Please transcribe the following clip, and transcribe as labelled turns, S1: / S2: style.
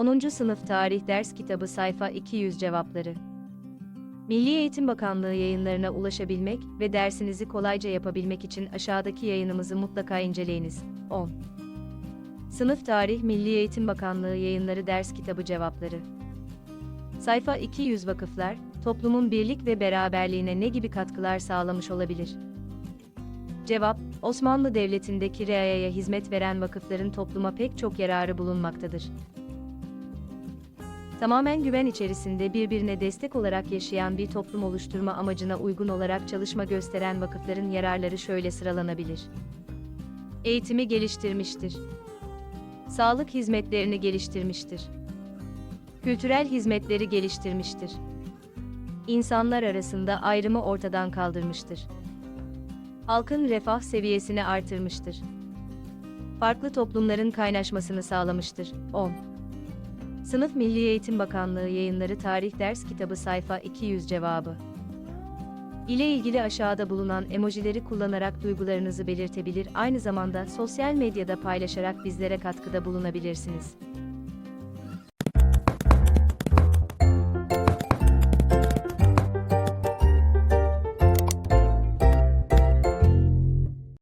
S1: 10. Sınıf Tarih Ders Kitabı Sayfa 200 Cevapları Milli Eğitim Bakanlığı yayınlarına ulaşabilmek ve dersinizi kolayca yapabilmek için aşağıdaki yayınımızı mutlaka inceleyiniz. 10. Sınıf Tarih Milli Eğitim Bakanlığı Yayınları Ders Kitabı Cevapları Sayfa 200 Vakıflar, toplumun birlik ve beraberliğine ne gibi katkılar sağlamış olabilir? Cevap, Osmanlı Devleti'ndeki reayaya hizmet veren vakıfların topluma pek çok yararı bulunmaktadır. Tamamen güven içerisinde birbirine destek olarak yaşayan bir toplum oluşturma amacına uygun olarak çalışma gösteren vakıfların yararları şöyle sıralanabilir. Eğitimi geliştirmiştir. Sağlık hizmetlerini geliştirmiştir. Kültürel hizmetleri geliştirmiştir. İnsanlar arasında ayrımı ortadan kaldırmıştır. Halkın refah seviyesini artırmıştır. Farklı toplumların kaynaşmasını sağlamıştır. 10. Sınıf Milli Eğitim Bakanlığı Yayınları Tarih Ders Kitabı Sayfa 200 Cevabı ile ilgili aşağıda bulunan emojileri kullanarak duygularınızı belirtebilir, aynı zamanda sosyal medyada paylaşarak bizlere katkıda bulunabilirsiniz.